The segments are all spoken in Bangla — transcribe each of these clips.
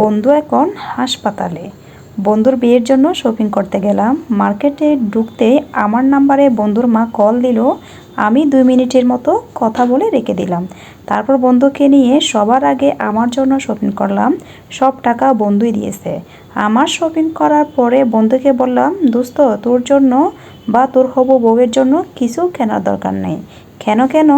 বন্ধু এখন হাসপাতালে। বন্ধুর বিয়ের জন্য শপিং করতে গেলাম। মার্কেটে ঢুকতে আমার নাম্বারে বন্ধুর মা কল দিল। আমি দুই মিনিটের মতো কথা বলে রেখে দিলাম। তারপর বন্ধুকে নিয়ে সবার আগে আমার জন্য শপিং করলাম। সব টাকা বন্ধুই দিয়েছে। আমার শপিং করার পরে বন্ধুকে বললাম, দোস্ত, তোর জন্য বা তোর হবু বউয়ের জন্য কিছু কেনার দরকার নেই। কেন কেন?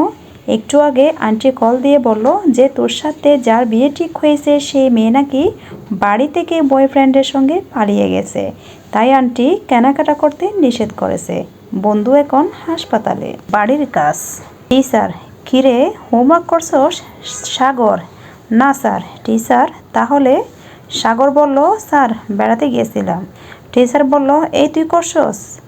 একটু আগে আন্টি কল দিয়ে বলল যে তোর সাথে যার বিয়ে ঠিক হয়েছে সেই মেয়ে নাকি বাড়ি থেকে বয়ফ্রেন্ডের সঙ্গে পালিয়ে গেছে। তাই আন্টি কেনাকাটা করতে নিষেধ করেছে। বন্ধু এখন হাসপাতালে। বাড়ির কাজ। টিচার কিরে, হোমওয়ার্ক করছস? সাগর। না স্যার। টিচার তাহলে? সাগর বলল, স্যার, বেড়াতে গিয়েছিলাম। টিচার বলল, এই তুই করছস?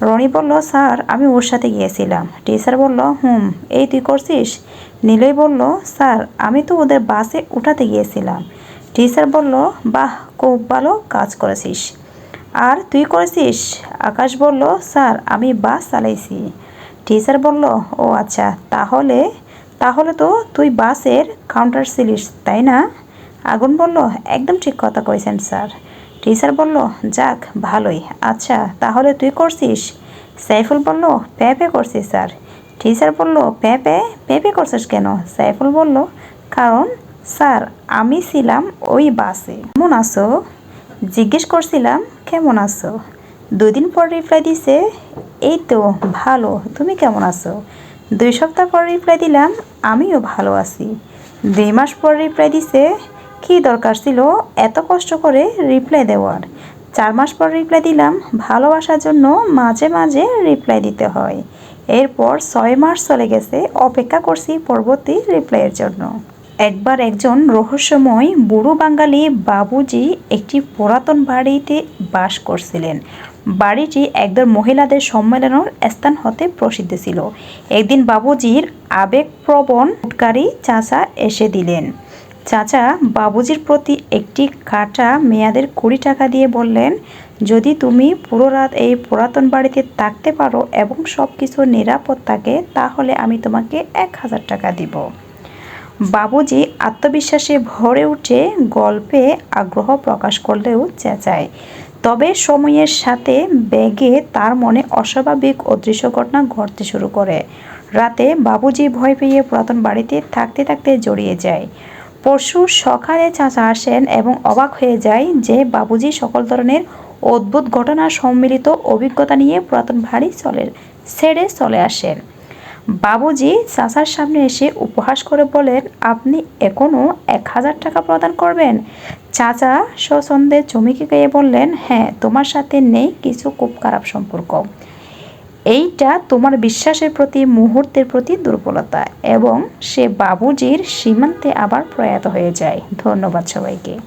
রনি বলল, স্যার, আমি ওর সাথে গিয়েছিলাম। টিচার বলল, হুম, এই তুই করছিস? নীলই বলল, স্যার, আমি তো ওদের বাসে উঠাতে গিয়েছিলাম। টিচার বলল, বাহ, খুব ভালো কাজ করেছিস। আর তুই করেছিস? আকাশ বলল, স্যার, আমি বাস চালাইছি। টিচার বলল, ও আচ্ছা তাহলে তাহলে তো তুই বাসের কাউন্টার ছিলিস, তাই না? আগুন বলল, একদম ঠিক কথা কয়েছেন স্যার। টিচার বলল, যাক, ভালোই। আচ্ছা তাহলে তুই করছিস? সাইফুল বলল প্যাপে করছিস স্যার। টিচার বলল প্যাপে প্যাপে করছিস কেন? সাইফুল বলল, কারণ, স্যার, আমি ছিলাম ওই বাসে। কেমন আছো? জিজ্ঞেস করছিলাম, কেমন আছো? দুদিন পর রিপ্লাই দিছে। এই তো, ভালো। তুমি কেমন আছো? দুই সপ্তাহ পর রিপ্লাই দিলাম, আমিও ভালো আছি। দুই মাস পর রিপ্লাই দিছে? কি দরকার ছিল? এত কষ্ট করে রিপ্লাই দেওয়ার। চার মাস পর রিপ্লাই দিলাম, ভালোবাসার জন্য মাঝে মাঝে রিপ্লাই দিতে হয়। এরপর ছয় মাস চলে গেছে, অপেক্ষা করছি পরবর্তী রিপ্লাইয়ের জন্য। একবার একজন রহস্যময় বুড়ো বাঙালি বাবুজি একটি পুরাতন বাড়িতে বাস করছিলেন। বাড়িটি একদল মহিলাদের সম্মেলনের স্থান হতে প্রসিদ্ধ ছিল। একদিন বাবুজির আবেগপ্রবণ উৎকারী চাচা এসে দিলেন। চাচা বাবুজির প্রতি একটি কাটা মেয়াদের কুড়ি টাকা দিয়ে বললেন, যদি তুমি পুরো রাত এই পুরাতন বাড়িতে থাকতে পারো এবং সব কিছু নিরাপদ থাকে, তাহলে আমি তোমাকে এক হাজার টাকা দিব বাবুজি আত্মবিশ্বাসে ভরে উঠে গল্পে আগ্রহ প্রকাশ করলেও চেঁচায়। তবে সময়ের সাথে ব্যাগে তার মনে অস্বাভাবিক অদৃশ্য ঘটনা ঘটতে শুরু করে। রাতে বাবুজি ভয় পেয়ে পুরাতন বাড়িতে থাকতে থাকতে জড়িয়ে যায়। পরশু সকালে চাচা আসেন এবং অবাক হয়ে যায় যে বাবুজি সকল ধরনের অদ্ভুত ঘটনা সম্মিলিত অভিজ্ঞতা নিয়ে পুরাতন ভারী চলে, ছেড়ে চলে আসেন। বাবুজি চাচার সামনে এসে উপহাস করে বলেন, আপনি এখনও এক হাজার টাকা প্রদান করবেন? চাচা স্বছন্দে চমকে গিয়ে বললেন হ্যাঁ তোমার সাথে নেই কিছু খুব খারাপ সম্পর্ক। এইটা তোমার বিশ্বাসের প্রতি, মুহূর্তের প্রতি দুর্বলতা এবং সে বাবুজির সীমান্তে আবার প্রয়াত হয়ে যায়। ধন্যবাদ সবাইকে।